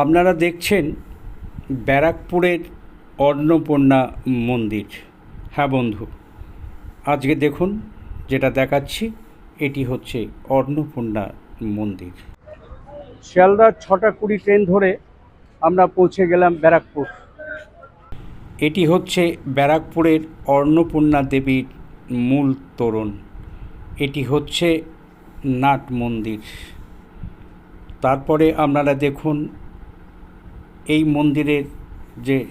আপনারা দেখছেন ব্যারাকপুরের অন্নপূর্ণা মন্দির। হ্যাঁ বন্ধু, আজকে দেখুন যেটা দেখাচ্ছি, এটি হচ্ছে অন্নপূর্ণা মন্দির। শিয়ালদার ছটা কুড়ি ট্রেন ধরে আমরা পৌঁছে গেলাম ব্যারাকপুর। এটি হচ্ছে ব্যারাকপুরের অন্নপূর্ণা দেবীর মূল তোরণ। এটি হচ্ছে নাট মন্দির। তারপরে আপনারা দেখুন এই মন্দিরের যে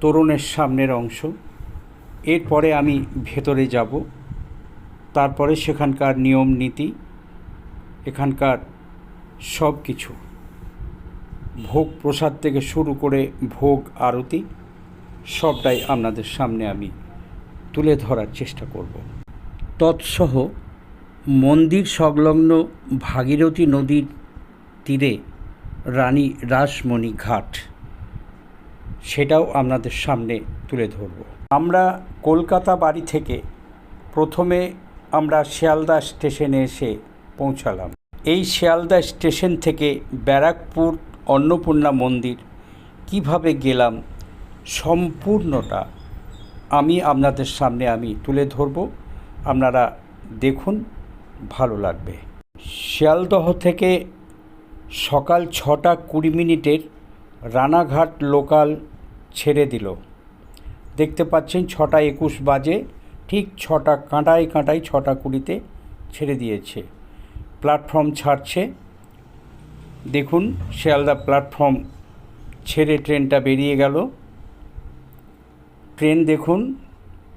তোরণের সামনের অংশ, এরপরে আমি ভেতরে যাব। তারপরে সেখানকার নিয়ম নীতি, এখানকার সব কিছু। ভোগ প্রসাদ থেকে শুরু করে ভোগ, আরতি, সবটাই আপনাদের সামনে আমি তুলে ধরার চেষ্টা করব। তৎসহ মন্দির সংলগ্ন ভাগীরথী নদীর তীরে রানী রাসমণি ঘাট। সেটাও আপনাদের সামনে তুলে ধরব। আমরা কলকাতা বাড়ি থেকে প্রথমে আমরা শিয়ালদা স্টেশনে এসে পৌঁছালাম। এই শিয়ালদা স্টেশন থেকে ব্যারাকপুর অন্নপূর্ণা মন্দির কীভাবে গেলাম সম্পূর্ণটা আমি আপনাদের সামনে আমি তুলে ধরব। আপনারা দেখুন, ভালো লাগবে। শিয়ালদহ থেকে সকাল ছটা কুড়ি মিনিটের রানাঘাট লোকাল ছেড়ে দিল। দেখতে পাচ্ছেন ছটা একুশ বাজে, ঠিক ছটা কাঁটায় কাঁটায় ছটা কুড়িতে ছেড়ে দিয়েছে। প্ল্যাটফর্ম ছাড়ছে। দেখুন, শিয়ালদা প্ল্যাটফর্ম ছেড়ে ট্রেনটা বেরিয়ে গেল। ট্রেন দেখুন,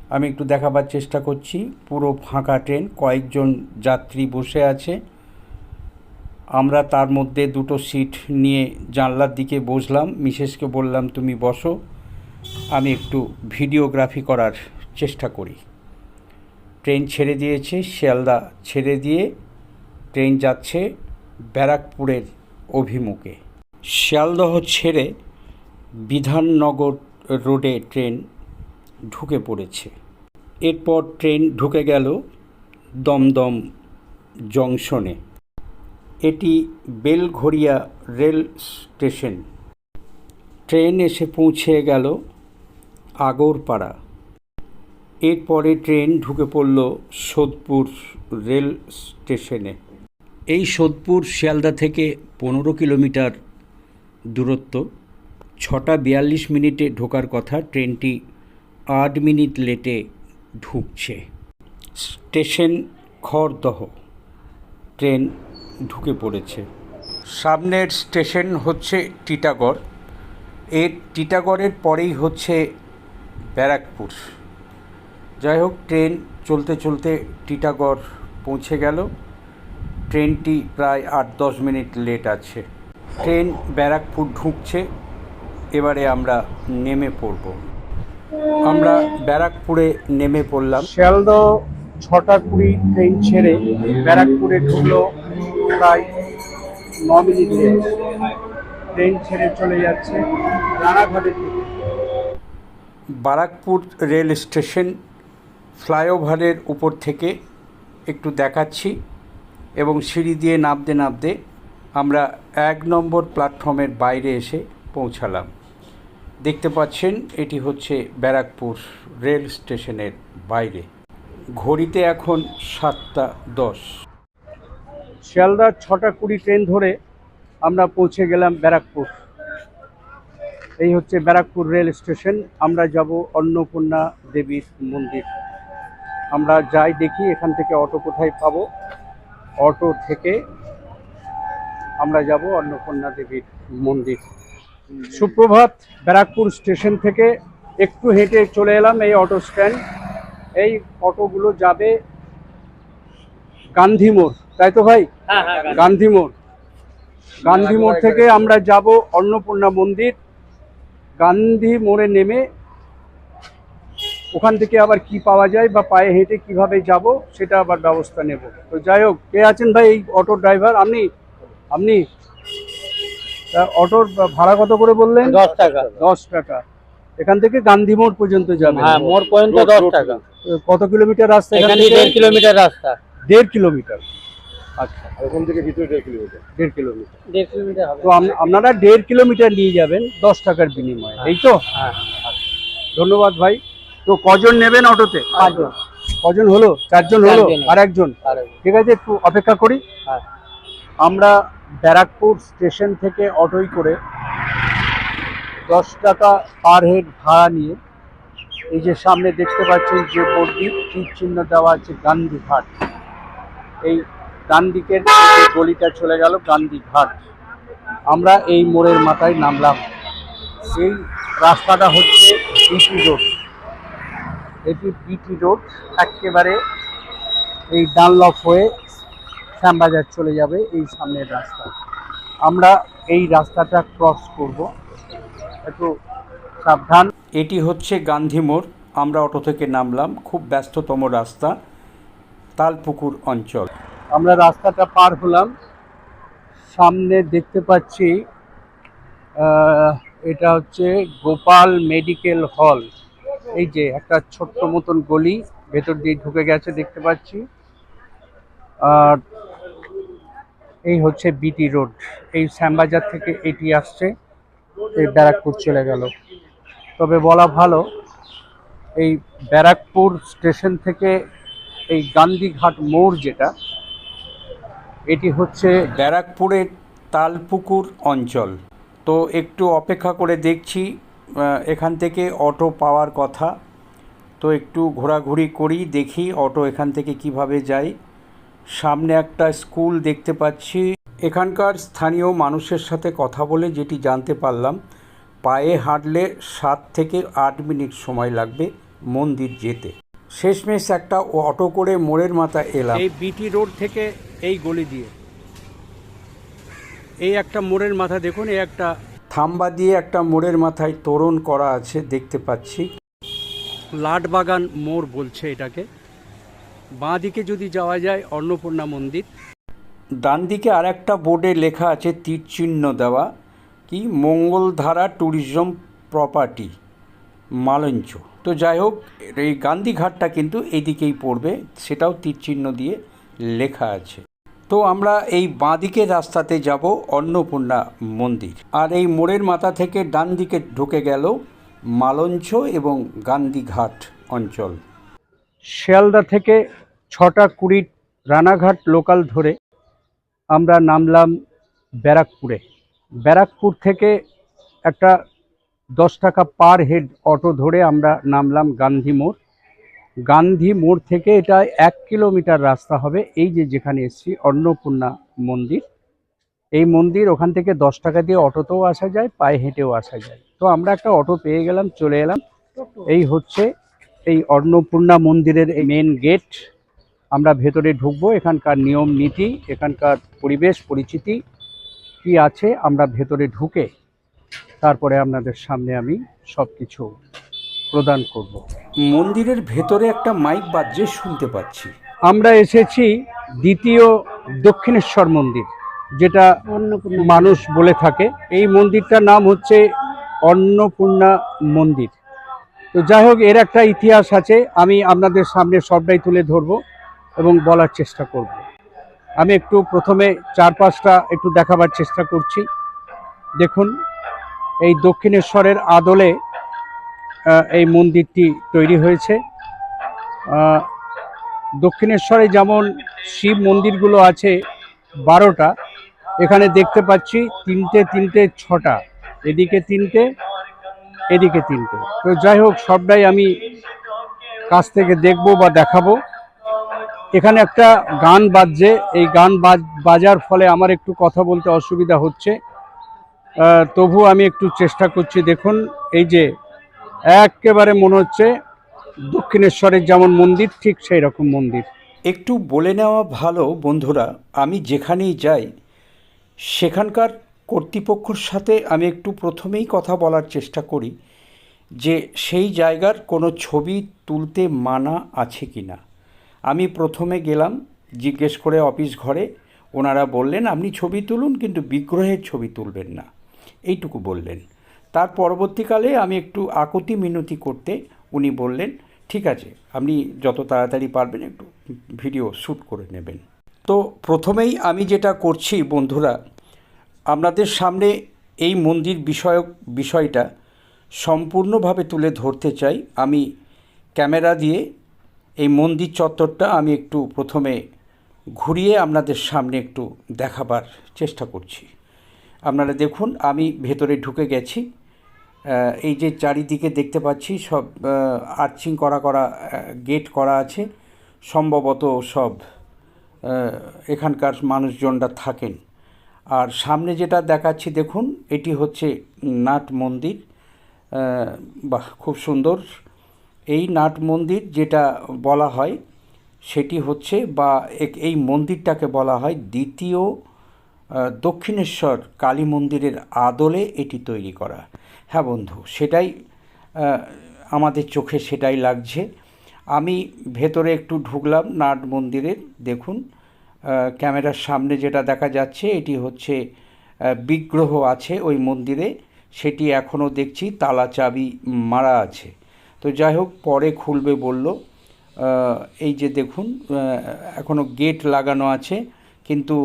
আমি একটু দেখাবার চেষ্টা করছি। পুরো ফাঁকা ট্রেন, কয়েকজন যাত্রী বসে আছে। আমরা তার মধ্যে দুটো সিট নিয়ে জানলার দিকে বসলাম। মিসেসকে বললাম, তুমি বসো, আমি একটু ভিডিওগ্রাফি করার চেষ্টা করি। ট্রেন ছেড়ে দিয়েছে, শিয়ালদা ছেড়ে দিয়ে ট্রেন যাচ্ছে ব্যারাকপুরের অভিমুখে। শিয়ালদহ ছেড়ে বিধাননগর রোডে ট্রেন ঢুকে পড়েছে। এরপর ট্রেন ঢুকে গেল দমদম জংশনে। এটি বেলঘড়িয়া রেল স্টেশন। ট্রেন এসে পৌঁছে গেল আগরপাড়া। এরপরে ট্রেন ঢুকে পড়ল সোদপুর রেল স্টেশনে। এই সোদপুর শিয়ালদা থেকে পনেরো কিলোমিটার দূরত্ব। ছটা বিয়াল্লিশ মিনিটে ঢোকার কথা ট্রেনটি আট মিনিট লেটে ঢুকছে। স্টেশন খড়দহ। ট্রেন ঢুকে পড়েছে। সামনের স্টেশন হচ্ছে টিটাগড়। এর টিটাগড়ের পরেই হচ্ছে ব্যারাকপুর। যাই হোক, ট্রেন চলতে চলতে টিটাগড় পৌঁছে গেল। ট্রেনটি প্রায় আট দশ মিনিট লেট আছে। ট্রেন ব্যারাকপুর ঢুকছে। এবারে আমরা নেমে পড়ব। আমরা ব্যারাকপুরে নেমে পড়লাম। শিয়ালদহ ছটা কুড়ি ট্রেন ছেড়ে ব্যারাকপুরে ঢুকলো প্রায় ন মিনিট ট্রেন ছেড়ে চলে যাচ্ছে রানাঘাটের দিকে বারাকপুর রেল স্টেশন ফ্লাইওভারের উপর থেকে একটু দেখাচ্ছি এবং সিঁড়ি দিয়ে নামতে নামতে আমরা এক নম্বর প্ল্যাটফর্মের বাইরে এসে পৌঁছালাম। দেখতে পাচ্ছেন, এটি হচ্ছে ব্যারাকপুর রেল স্টেশনের বাইরে। ঘড়িতে এখন সাতটা দশ। শিয়ালদার ছটা কুড়ি ট্রেন ধরে আমরা পৌঁছে গেলাম ব্যারাকপুর। এই হচ্ছে ব্যারাকপুর রেল স্টেশন। আমরা যাব অন্নপূর্ণা দেবীর মন্দির। আমরা যাই দেখি এখান থেকে অটো কোথায় পাবো। অটো থেকে আমরা যাব অন্নপূর্ণা দেবীর মন্দির। সুপ্রভাত, ব্যারাকপুর স্টেশন থেকে একটু হেঁটে চলে এলাম এই অটো স্ট্যান্ড। এই অটোগুলো যাবে গান্ধী মোড়। তাই তো ভাই? গান্ধী। মোড়। গান্ধী মোড় থেকে আমরা যাব অন্নপূর্ণা মন্দির। গান্ধী মোড়ে নেমে ওখান থেকে আবার কি পাওয়া যায় বা পায়ে হেঁটে কীভাবে যাব সেটা আবার ব্যবস্থা নেব। তো যাই হোক কে আছেন ভাই এই অটো ড্রাইভার? আপনি? আপনি? অটোর ভাড়া কত করে বললেন? দশ টাকা। দশ টাকা। এখান থেকে গান্ধী মোড় পর্যন্ত যাবে হ্যাঁ মোড় পর্যন্ত দশ টাকা। কত কিলোমিটার রাস্তা এখান থেকে? দেড় কিলোমিটার রাস্তা। দেড় কিলোমিটার। আচ্ছা। আর ওখান থেকে ভিতরে দেড় কিলোমিটার। দেড় কিলোমিটার। দেড় কিলোমিটার হবে। তো আম- আপনারা দেড় কিলোমিটার নিয়ে যাবেন দশ টাকার বিনিময়ে এই তো? হ্যাঁ। ধন্যবাদ ভাই। তো কজন নেবেন অটোতে? পাঁচজন। কজন হলো? চারজন হলো? আর একজন আর ঠিক আছে একটু অপেক্ষা করি। হ্যাঁ। আমরা ব্যারাকপুর স্টেশন থেকে অটোই করে দশ টাকা পার হেড ভাড়া নিয়ে এই যে সামনে দেখতে পাচ্ছেন যে বোর্ডটি তীর চিহ্ন দেওয়া আছে গান্ধী ঘাট। এই ডান দিকের গলিটা চলে গেল গান্ধী ঘাট আমরা এই মোড়ের মাথায় নামলাম। এই রাস্তাটা হচ্ছে বিটি রোড এটি বিটি রোড একেবারে এই ডানলপ হয়ে শ্যামবাজার চলে যাবে এই সামনের রাস্তা। আমরা এই রাস্তাটা ক্রস করব। একটু সাবধান। এটি হচ্ছে গান্ধী মোড়। আমরা অটো থেকে নামলাম। খুব ব্যস্ততম রাস্তা, তালপুকুর অঞ্চল। আমরা রাস্তাটা পার হলাম। সামনে দেখতে পাচ্ছি এটা হচ্ছে গোপাল মেডিকেল হল। এই যে একটা ছোট্ট মতন গলি, ভেতর দিয়ে ঢুকে গেছে দেখতে পাচ্ছি। আর এই হচ্ছে বিটি রোড। এই শ্যামবাজার থেকে এটি আসছে, এই ব্যারাকপুর চলে গেল। তবে বলা ভালো, এই ব্যারাকপুর স্টেশন থেকে এই গান্ধীঘাট মোড় যেটা এটি হচ্ছে ব্যারাকপুরের তালপুকুর অঞ্চল। তো একটু অপেক্ষা করে দেখছি এখান থেকে অটো পাওয়ার কথা। তো একটু ঘোরাঘুরি করি, দেখি অটো এখান থেকে কীভাবে যায়। সামনে একটা স্কুল দেখতে পাচ্ছি। এখানকার স্থানীয় মানুষের সাথে কথা বলে যেটি জানতে পারলাম, পায়ে হাঁটলে সাত থেকে আট মিনিট সময় লাগবে মন্দির যেতে। শেষমেশ একটা অটো করে মোড়ের মাথা এলাম। এই বিটি রোড থেকে এই গলি দিয়ে। এই একটা মোড়ের মাথা দেখুন এই একটা থাম্বা দিয়ে একটা মোড়ের মাথায় তোরণ করা আছে দেখতে পাচ্ছি। লাটবাগান মোড় বলছে এটাকে। বাঁ দিকে যদি যাওয়া যায় অন্নপূর্ণা মন্দির। ডান দিকে আর একটা বোর্ডে লেখা আছে তীর চিহ্ন দেওয়া। কি? Mangaldhara tourism property Malancha. তো যাই হোক, এই গান্ধীঘাটটা কিন্তু এইদিকেই পড়বে, সেটাও তীর চিহ্ন দিয়ে লেখা আছে। তো আমরা এই বাঁদিকের রাস্তাতে যাব অন্নপূর্ণা মন্দির। আর এই মোড়ের মাথা থেকে ডান দিকে ঢুকে গেল মালঞ্চ এবং গান্ধীঘাট অঞ্চল। শিয়ালদা থেকে ছটা কুড়ি রানাঘাট লোকাল ধরে আমরা নামলাম ব্যারাকপুরে। ব্যারাকপুর থেকে একটা দশ টাকা পার হেড অটো ধরে আমরা নামলাম গান্ধী মোড়। গান্ধী মোড় থেকে এটা এক কিলোমিটার রাস্তা হবে, এই যে যেখানে এসছি, অন্নপূর্ণা মন্দির। এই মন্দির ওখান থেকে দশ টাকা দিয়ে অটোতেও আসা যায়, পায়ে হেঁটেও আসা যায়। তো আমরা একটা অটো পেয়ে গেলাম, চলে এলাম। এই হচ্ছে এই অন্নপূর্ণা মন্দিরের এই মেন গেট আমরা ভেতরে ঢুকবো, এখানকার নিয়ম নীতি, এখানকার পরিবেশ, পরিচিতি কি আছে, আমরা ভেতরে ঢুকে তারপরে আপনাদের সামনে আমি সব কিছু প্রদান করব। মন্দিরের ভেতরে একটা মাইক বাজছে শুনতে পাচ্ছি। আমরা এসেছি দ্বিতীয় দক্ষিণেশ্বর মন্দির যেটা অন্নপূর্ণা। মানুষ বলে থাকে। এই মন্দিরটার নাম হচ্ছে অন্নপূর্ণা মন্দির। তো যাই হোক এর একটা ইতিহাস আছে আমি আপনাদের সামনে সবটাই তুলে ধরবো এবং বলার চেষ্টা করব। আমি একটু প্রথমে চারপাশটা একটু দেখাবার চেষ্টা করছি। দেখুন এই দক্ষিণেশ্বরের আদলে এই মন্দিরটি তৈরি হয়েছে। দক্ষিণেশ্বরে যেমন শিব মন্দিরগুলো আছে বারোটা, এখানে দেখতে পাচ্ছি তিনটে তিনটে, ছটা, এদিকে তিনটে এদিকে তিনটে। তো যাই হোক, সবটাই আমি কাছ থেকে দেখব বা দেখাবো। এখানে একটা গান বাজছে, এই গান বাজ- বাজার ফলে আমার একটু কথা বলতে অসুবিধা হচ্ছে। তবু আমি একটু চেষ্টা করছি। দেখুন, এই যে একেবারে মনে হচ্ছে দক্ষিণেশ্বরের যেমন মন্দির, ঠিক সেই রকম মন্দির। একটু বলে নেওয়া ভালো, বন্ধুরা, আমি যেখানেই যাই, সেখানকার কর্তৃপক্ষর সাথে আমি একটু প্রথমেই কথা বলার চেষ্টা করি যে সেই জায়গার কোনো ছবি তুলতে মানা আছে কি না। আমি প্রথমে গেলাম, জিজ্ঞেস করে অফিস ঘরে, ওনারা বললেন, আপনি ছবি তুলুন, কিন্তু বিগ্রহের ছবি তুলবেন না। এইটুকু বললেন। তার পরবর্তীকালে আমি একটু আকুতি মিনতি করতে উনি বললেন, ঠিক আছে, আপনি যত তাড়াতাড়ি পারবেন একটু ভিডিও শ্যুট করে নেবেন। তো প্রথমেই আমি যেটা করছি বন্ধুরা, আপনাদের সামনে এই মন্দির বিষয়ক বিষয়টা সম্পূর্ণভাবে তুলে ধরতে চাই। আমি ক্যামেরা দিয়ে এই মন্দির চত্বরটা আমি একটু প্রথমে ঘুরিয়ে আপনাদের সামনে একটু দেখাবার চেষ্টা করছি। আপনারা দেখুন, আমি ভেতরে ঢুকে গেছি। এই যে চারিদিকে দেখতে পাচ্ছি, সব আর্চিং করা করা গেট করা আছে। সম্ভবত সব এখানকার মানুষজনরা থাকেন। আর সামনে যেটা দেখাচ্ছি, দেখুন, এটি হচ্ছে নাট মন্দির। বাহ, খুব সুন্দর। এই নাট মন্দির যেটা বলা হয়, সেটি হচ্ছে বা এই মন্দিরটাকে বলা হয় দ্বিতীয় দক্ষিণেশ্বর কালী মন্দিরের আদলে এটি তৈরি করা। হ্যাঁ বন্ধু, সেটাই আমাদের চোখে সেটাই লাগছে। আমি ভেতরে একটু ঢুকলাম নাট মন্দিরের দেখুন ক্যামেরার সামনে যেটা দেখা যাচ্ছে, এটি হচ্ছে বিগ্রহ আছে ওই মন্দিরে, সেটি এখনও দেখছি, তালা চাবি মারা আছে। তো যাই হোক, পরে খুলবে বলল এই যে দেখুন এখনও গেট লাগানো আছে, কিন্তু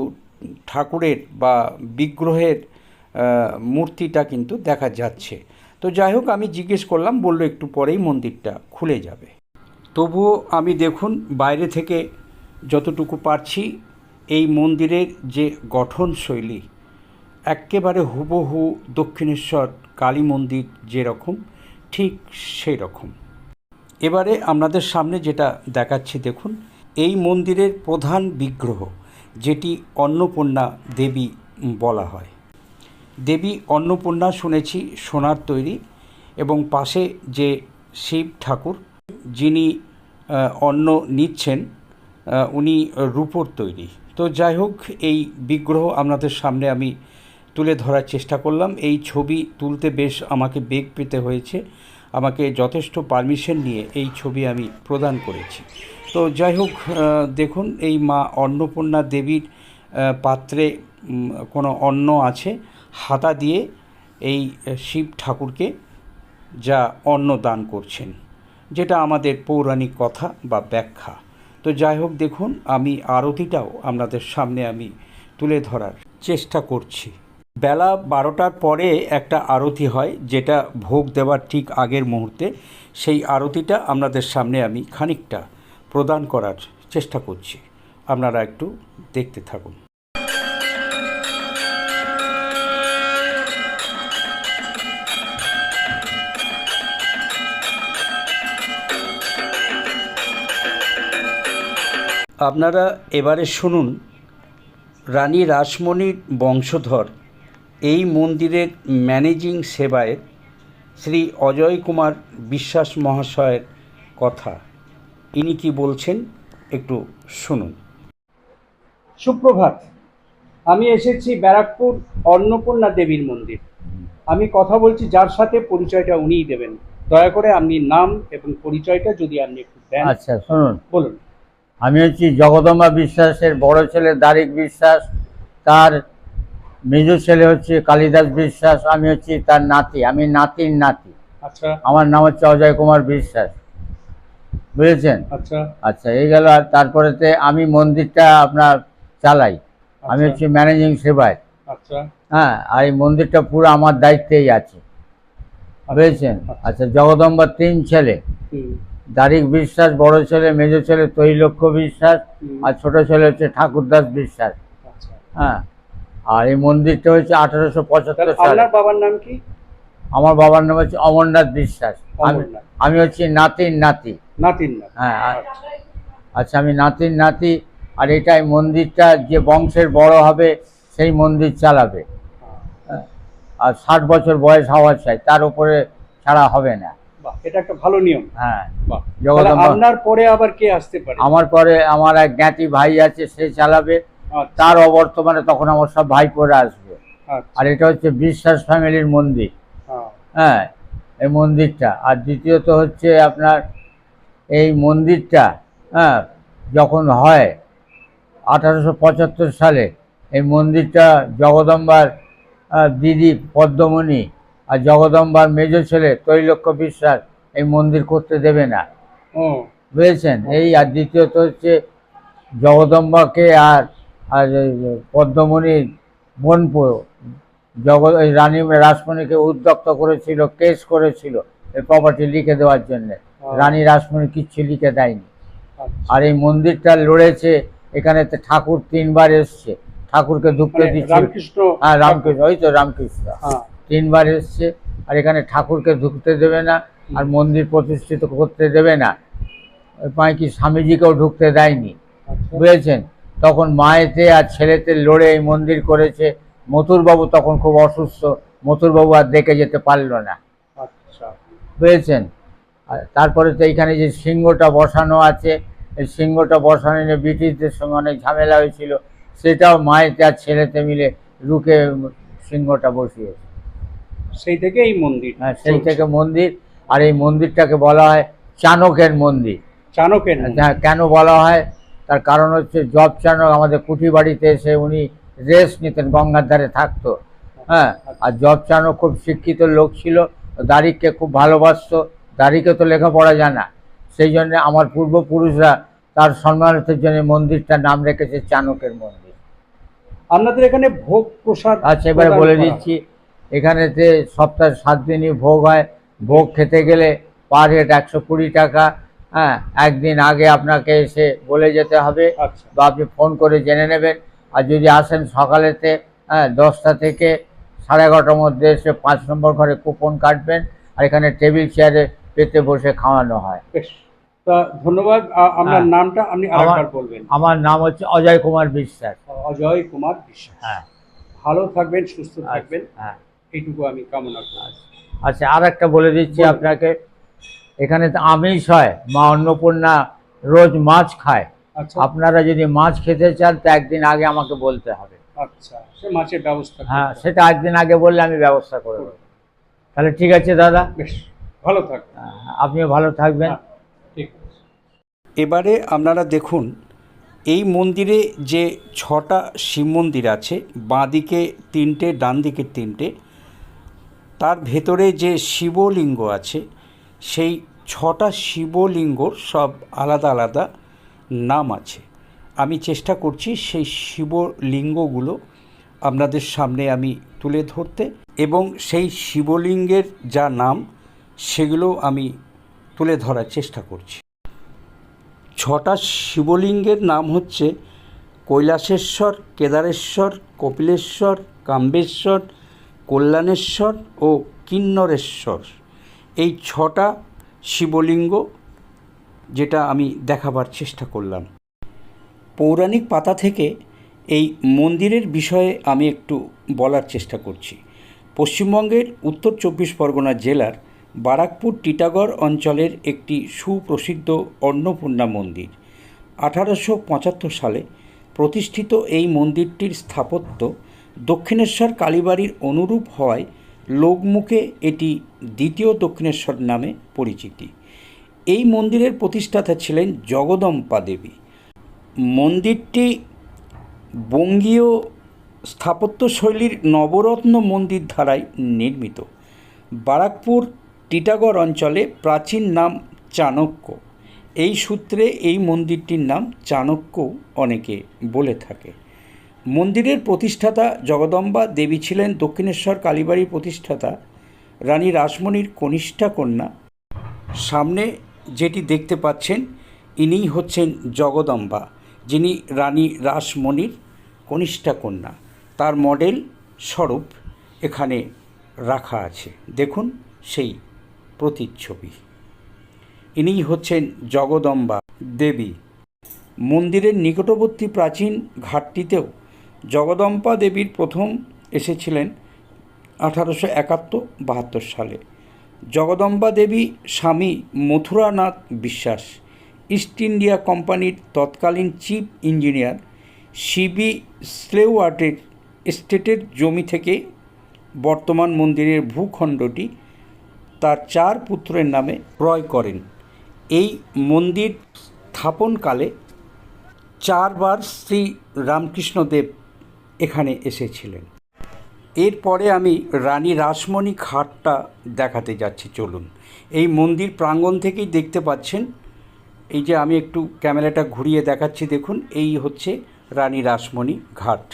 ঠাকুরের বা বিগ্রহের মূর্তিটা কিন্তু দেখা যাচ্ছে। তো যাই হোক, আমি জিজ্ঞেস করলাম, বলল একটু পরেই মন্দিরটা খুলে যাবে। তবুও আমি দেখুন, বাইরে থেকে যতটুকু পারছি, এই মন্দিরের যে গঠনশৈলী একেবারে হুবহু দক্ষিণেশ্বর কালী মন্দির যেরকম, ঠিক সেই রকম এবারে আপনাদের সামনে যেটা দেখাচ্ছি, দেখুন, এই মন্দিরের প্রধান বিগ্রহ যেটি অন্নপূর্ণা দেবী বলা হয়। দেবী অন্নপূর্ণা শুনেছি সোনার তৈরি এবং পাশে যে শিব ঠাকুর, যিনি অন্ন নিচ্ছেন উনি রূপোর তৈরি। তো যাই হোক, এই বিগ্রহ আপনাদের সামনে আমি তুলে ধরার চেষ্টা করলাম। এই ছবি তুলতে বেশ আমাকে বেগ পেতে হয়েছে। আমাকে যথেষ্ট পারমিশন নিয়ে এই ছবি আমি প্রদান করেছি। তো যাই হোক দেখুন, এই মা অন্নপূর্ণা দেবীর পাত্রে কোনো অন্ন আছে, হাতা দিয়ে এই শিব ঠাকুরকে যা অন্ন দান করছেন, যেটা আমাদের পৌরাণিক কথা বা ব্যাখ্যা। তো যাই হোক, দেখুন, আমি আরতিটাও আপনাদের সামনে আমি তুলে ধরার চেষ্টা করছি। বেলা বারোটার পরে একটা আরতি হয়, যেটা ভোগ দেওয়ার ঠিক আগের মুহূর্তে। সেই আরতিটা আপনাদের সামনে আমি খানিকটা প্রদান করার চেষ্টা করছি। আপনারা একটু দেখতে থাকুন। আপনারা এবারে শুনুন, রানী রাসমণির বংশধর এই মন্দিরের ম্যানেজিং সেবায় শ্রী অজয় কুমার বিশ্বাস মহাশয়ের কথা। ইনি কি বলছেন একটু শুনুন। সুপ্রভাত আমি এসেছি ব্যারাকপুর অন্নপূর্ণা দেবীর মন্দির। আমি কথা বলছি যার সাথে পরিচয়টা উনিই দেবেন। দয়া করে আপনি নাম এবং পরিচয়টা যদি আপনি একটু দেন। আচ্ছা শুনুন। বলুন। আমি হচ্ছি জগদম্বা বিশ্বাসের বড় ছেলে দারিক বিশ্বাস। তার মেজ ছেলে হচ্ছে কালিদাস বিশ্বাস আমি হচ্ছি তার নাতি আমি নাতির নাতি। আচ্ছা। আমার নাম হচ্ছে অজয় কুমার বিশ্বাস। বুঝেছেন? আচ্ছা। আচ্ছা এই গেল আর তারপরেতে আমি মন্দিরটা আপনার চালাই। আমি আচ্ছা। হচ্ছে ম্যানেজিং সেবায় আচ্ছা। হ্যাঁ আর এই মন্দিরটা পুরো আমার দায়িত্বেই আছে। বুঝেছেন? আচ্ছা। আচ্ছা জগদম্বার তিন ছেলে। দারিক বিশ্বাস বড় ছেলে মেজ ছেলে তৈলক্ষ্য বিশ্বাস আর ছোট ছেলে হচ্ছে ঠাকুরদাস বিশ্বাস। আচ্ছা। হ্যাঁ। আর এই মন্দিরটা হচ্ছে আঠারোশো পঁচাত্তর সালে। বাবার নাম কি? আমার বাবার নাম হচ্ছে অমরনাথ বিশ্বাস। আমি। হচ্ছি নাতির নাতি। নাম হ্যাঁ আচ্ছা। আচ্ছা আমি নাতির নাতি আর এটাই মন্দিরটা যে বংশের বড় হবে সেই মন্দির চালাবে। হ্যাঁ। আর ষাট বছর বয়স হওয়ার চাই তার উপরে ছাড়া হবে না। এটা একটা ভালো নিয়ম। হ্যাঁ। আপনার পরে আবার কে আসতে পারে? আমার পরে আমার এক জ্ঞাতি ভাই আছে সে চালাবে। আচ্ছা, তার অবর্তমানে তখন আমার সব ভাইপোরা আসবে। আচ্ছা, আর এটা হচ্ছে বিশ্বাস ফ্যামিলির মন্দির। হ্যাঁ, হ্যাঁ এই মন্দিরটা। আর দ্বিতীয়ত হচ্ছে আপনার এই মন্দিরটা হ্যাঁ যখন হয় আঠারোশো পঁচাত্তর সালে এই মন্দিরটা জগদম্বার দিদি পদ্মমণি আর জগদম্বার মেজ ছেলে তৈলক্ষ্য বিশ্বাস এই মন্দির করতে দেবে না। বুঝেছেন? এই আর দ্বিতীয়ত হচ্ছে জগদম্বাকে আর আর পদ্মমণির বোন জগৎ এই রানী রাসমণিকে উদ্যক্ত করেছিল কেস করেছিল এই প্রপার্টি লিখে দেওয়ার জন্য। রানী রাসমণি কিচ্ছু লিখে দেয়নি। আর এই মন্দিরটা লড়েছে এখানে তো ঠাকুর তিনবার এসছে। ঠাকুরকে ঢুকতে মানে দিচ্ছে। হ্যাঁ রামকৃষ্ণ ওই তো রামকৃষ্ণ। হ্যাঁ। তিনবার এসছে আর এখানে ঠাকুরকে ঢুকতে দেবে না আর মন্দির প্রতিষ্ঠিত করতে দেবে না। ওই কি স্বামীজিকেও ঢুকতে দেয়নি। আচ্ছা। বুঝেছেন? তখন মায়েতে আর ছেলেতে লড়ে এই মন্দির করেছে। মথুরবাবু তখন খুব অসুস্থ মথুরবাবু আর দেখে যেতে পারল না। আচ্ছা। বুঝেছেন? আর তারপরে তো এইখানে যে সিংহটা বসানো আছে এই সিংহটা বসানো নিয়ে ব্রিটিশদের সঙ্গে অনেক ঝামেলা হয়েছিল সেটাও মায়েতে আর ছেলেতে মিলে রুকে সিংহটা বসিয়েছে। সেই থেকে এই মন্দির হ্যাঁ সেই থেকে মন্দির আর এই মন্দিরটাকে বলা হয় চাণকের মন্দির। চাণকের। হ্যাঁ, কেন বলা হয়? তার কারণ হচ্ছে জব চাণক আমাদের কুঠি বাড়িতে এসে উনি রেস্ট নিতেন গঙ্গার ধারে থাকতো। হ্যাঁ আর জব চাণক খুব শিক্ষিত লোক ছিল দারিককে খুব ভালোবাসতো দারিকে তো লেখাপড়া জানা। সেই জন্য আমার পূর্বপুরুষরা তার সম্মানার্থের জন্য মন্দিরটার নাম রেখেছে চানকের মন্দির। আপনাদের এখানে ভোগ প্রসাদ আচ্ছা এবারে বলে। দিচ্ছি এখানেতে সপ্তাহে সাত দিনই ভোগ হয়। ভোগ খেতে গেলে পার হেড একশো কুড়ি টাকা হ্যাঁ একদিন আগে আপনাকে এসে বলে যেতে হবে আচ্ছা। বা আপনি ফোন করে জেনে নেবেন। আর যদি আসেন সকালেতে হ্যাঁ দশটা থেকে সাড়ে এগারোটার মধ্যে এসে পাঁচ নম্বর ঘরে কুপন কাটবেন আর এখানে টেবিল চেয়ারে পেতে বসে খাওয়ানো হয়। তা ধন্যবাদ। আপনার হ্যাঁ। নামটা আপনি আরেকবার বলবেন। আমার নাম হচ্ছে অজয় কুমার বিশ্বাস। অজয় কুমার বিশ্বাস। হ্যাঁ। ভালো থাকবেন সুস্থ থাকবেন। হ্যাঁ। এইটুকু আমি কামনা করি। আচ্ছা আর একটা বলে দিচ্ছি আপনাকে। এখানে তো আমিষ হয় মা অন্নপূর্ণা রোজ মাছ খায়। আচ্ছা। আপনারা যদি মাছ খেতে চান তো একদিন আগে আমাকে বলতে হবে। আচ্ছা সে মাছের ব্যবস্থা হ্যাঁ সেটা একদিন আগে বললে আমি ব্যবস্থা করে দেবো। তাহলে ঠিক আছে দাদা? বেশ ভালো থাকবেন হ্যাঁ, আপনিও ভালো থাকবেন। হ্যাঁ, ঠিক এবারে আপনারা দেখুন এই মন্দিরে যে ছটা শিব মন্দির আছে বাঁদিকে তিনটে ডান দিকে তিনটে তার ভেতরে যে শিবলিঙ্গ আছে সেই ছটা শিবলিঙ্গর সব আলাদা আলাদা নাম আছে। আমি চেষ্টা করছি সেই শিবলিঙ্গগুলো আপনাদের সামনে আমি তুলে ধরতে এবং সেই শিবলিঙ্গের যা নাম সেগুলো আমি তুলে ধরার চেষ্টা করছি। ছটা শিবলিঙ্গের নাম হচ্ছে কৈলাসেশ্বর, কেদারেশ্বর, কপিলেশ্বর, কাম্বেশ্বর, কল্যাণেশ্বর ও কিন্নরেশ্বর। এই ছটা শিবলিঙ্গ, যেটা আমি দেখাবার চেষ্টা করলাম। পৌরাণিক পাতা থেকে এই মন্দিরের বিষয়ে আমি একটু বলার চেষ্টা করছি। পশ্চিমবঙ্গের উত্তর চব্বিশ পরগনা জেলার বারাকপুর টিটাগড় অঞ্চলের একটি সুপ্রসিদ্ধ অন্নপূর্ণা মন্দির। আঠারোশো পঁচাত্তর সালে প্রতিষ্ঠিত এই মন্দিরটির স্থাপত্য দক্ষিণেশ্বর কালীবাড়ির অনুরূপ হওয়ায় লোকমুখে এটি দ্বিতীয় দক্ষিণেশ্বর নামে পরিচিতি। এই মন্দিরের প্রতিষ্ঠাতা ছিলেন জগদম্পা দেবী। মন্দিরটি বঙ্গীয় স্থাপত্যশৈলীর নবরত্ন মন্দির ধারায় নির্মিত। বারাকপুর টিটাগড় অঞ্চলে প্রাচীন নাম চাণক্য। এই সূত্রে এই মন্দিরটির নাম চাণক্য অনেকে বলে থাকে। মন্দিরের প্রতিষ্ঠাতা জগদম্বা দেবী ছিলেন দক্ষিণেশ্বর কালীবাড়ির প্রতিষ্ঠাতা রানী রাসমণির কনিষ্ঠা কন্যা। সামনে যেটি দেখতে পাচ্ছেন, ইনিই হচ্ছেন জগদম্বা, যিনি রানী রাসমণির কনিষ্ঠা কন্যা। তার মডেল স্বরূপ এখানে রাখা আছে। দেখুন সেই প্রতিচ্ছবি। ইনিই হচ্ছেন জগদম্বা দেবী। মন্দিরের নিকটবর্তী প্রাচীন ঘাটটিতেও জগদম্বা দেবীর প্রথম এসেছিলেন আঠারোশো একাত্তর বাহাত্তর সালে। জগদম্বা দেবী স্বামী মথুরানাথ বিশ্বাস, ইস্ট ইন্ডিয়া কোম্পানির তৎকালীন চিফ ইঞ্জিনিয়ার সিবি স্লেওয়ার্টের স্টেটের জমি থেকে বর্তমান মন্দিরের ভূখণ্ডটি তার চার পুত্রের নামে ক্রয় করেন। এই মন্দির স্থাপনকালে চারবার শ্রী রামকৃষ্ণদেব এখানে এসেছিলেন। এরপরে আমি রানী রাসমণি ঘাটটা দেখাতে যাচ্ছি, চলুন। এই মন্দির প্রাঙ্গণ থেকেই দেখতে পাচ্ছেন। এই যে আমি একটু ক্যামেরাটা ঘুরিয়ে দেখাচ্ছি, দেখুন, এই হচ্ছে রানী রাসমণি ঘাট।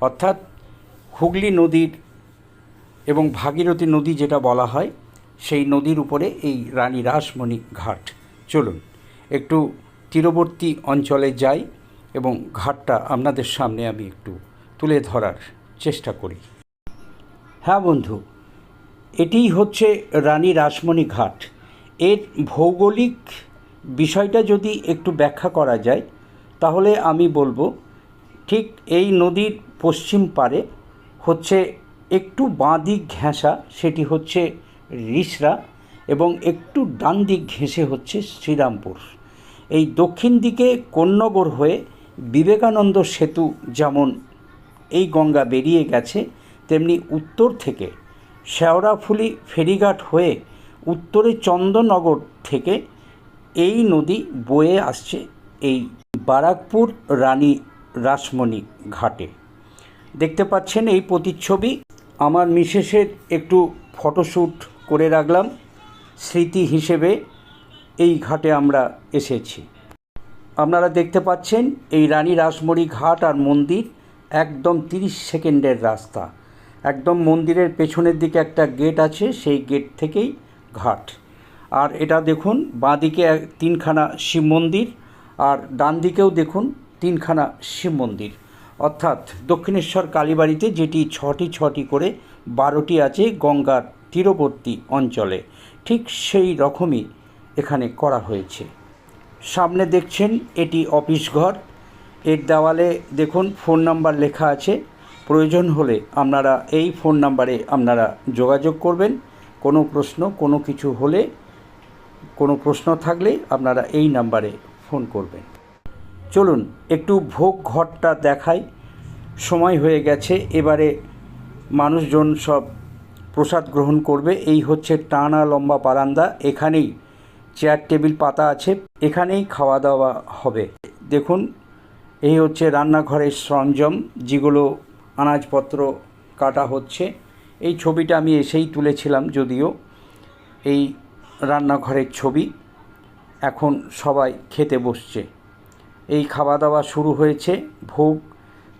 অর্থাৎ হুগলি নদীর এবং ভাগীরথী নদী যেটা বলা হয়, সেই নদীর উপরে এই রানী রাসমণি ঘাট। চলুন, একটু তীরবর্তী অঞ্চলে যাই এবং ঘাটটা আপনাদের সামনে আমি একটু তুলে ধরার চেষ্টা করি। হ্যাঁ বন্ধু, এটিই হচ্ছে রানী রাসমণি ঘাট। এর ভৌগোলিক বিষয়টা যদি একটু ব্যাখ্যা করা যায়, তাহলে আমি বলব, ঠিক এই নদীর পশ্চিম পারে হচ্ছে একটু বাঁ দিক ঘেঁষা, সেটি হচ্ছে রিসরা, এবং একটু ডান দিক ঘেঁষে হচ্ছে শ্রীরামপুর। এই দক্ষিণ দিকে কোন্নগর হয়ে বিবেকানন্দ সেতু যেমন এই গঙ্গা বেরিয়ে গেছে, তেমনি উত্তর থেকে শেওড়াফুলি ফেরিঘাট হয়ে উত্তরে চন্দননগর থেকে এই নদী বয়ে আসছে এই বারাকপুর রানী রাসমণি ঘাটে। দেখতে পাচ্ছেন এই প্রতিচ্ছবি। আমার মিসেসের একটু ফটোশ্যুট করে রাখলাম, স্মৃতি হিসেবে এই ঘাটে আমরা এসেছি। আপনারা দেখতে পাচ্ছেন এই রানী রাসমণি ঘাট আর মন্দির। একদম তিরিশ সেকেন্ডের রাস্তা। একদম মন্দিরের পেছনের দিকে একটা গেট আছে, সেই গেট থেকেই ঘাট। আর এটা দেখুন, বাঁদিকে তিনখানা শিব মন্দির আর ডান দিকেও দেখুন, তিনখানা শিব মন্দির। অর্থাৎ দক্ষিণেশ্বর কালীবাড়িতে যেটি ছটি ছটি করে বারোটি আছে গঙ্গার তীরবর্তী অঞ্চলে, ঠিক সেই রকমই এখানে করা হয়েছে। সামনে দেখছেন, এটি অফিস ঘর। এর দেওয়ালে দেখুন ফোন নাম্বার লেখা আছে। প্রয়োজন হলে আপনারা এই ফোন নাম্বারে আপনারা যোগাযোগ করবেন। কোনো প্রশ্ন, কোনো কিছু হলে, কোনো প্রশ্ন থাকলে আপনারা এই নাম্বারে ফোন করবেন। চলুন একটু ভোগ ঘরটা দেখাই। সময় হয়ে গেছে, এবারে মানুষজন সব প্রসাদ গ্রহণ করবে। এই হচ্ছে টানা লম্বা বারান্দা, এখানেই চেয়ার টেবিল পাতা আছে, এখানেই খাওয়া দাওয়া হবে। দেখুন এই হচ্ছে রান্নাঘরের সরঞ্জাম যেগুলো আনাজপত্র কাটা হচ্ছে। এই ছবিটা আমি এসেই তুলেছিলাম যদিও। এই রান্নাঘরের ছবি এখন সবাই খেতে বসছে। এই খাওয়া দাওয়া শুরু হয়েছে, ভোগ।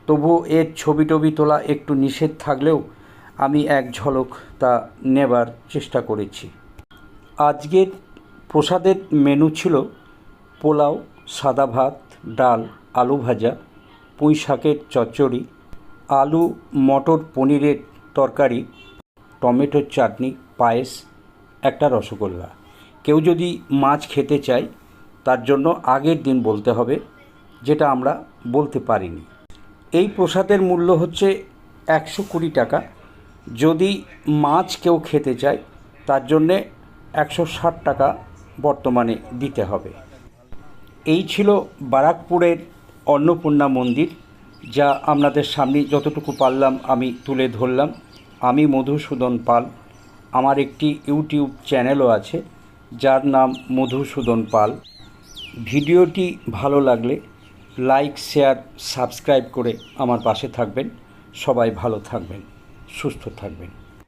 তবু এর ছবি টবি তোলা একটু নিষেধ থাকলেও আমি এক ঝলক তা নেবার চেষ্টা করেছি। আজকের প্রসাদের মেনু ছিল পোলাও, সাদা ভাত, ডাল। আলু ভাজা, পুঁই শাকের চচ্চড়ি, আলু, মটর পনিরের তরকারি টমেটোর চাটনি, পায়েস, একটা রসগোল্লা। কেউ যদি মাছ খেতে চায়, তার জন্য আগের দিন বলতে হবে, যেটা আমরা বলতে পারিনি। এই প্রসাদের মূল্য হচ্ছে একশো কুড়ি টাকা। যদি মাছ কেউ খেতে চায়, তার জন্যে একশো ষাট টাকা বর্তমানে দিতে হবে। এই ছিল বারাকপুরের অন্নপূর্ণা মন্দির, যা আপনাদের সামনে যতটুকু পারলাম আমি তুলে ধরলাম। আমি মধুসূদন পাল। আমার একটি ইউটিউব চ্যানেলও আছে, যার নাম মধুসূদন পাল। ভিডিওটি ভালো লাগলে লাইক, শেয়ার, সাবস্ক্রাইব করে আমার পাশে থাকবেন। সবাই ভালো থাকবেন, সুস্থ থাকবেন।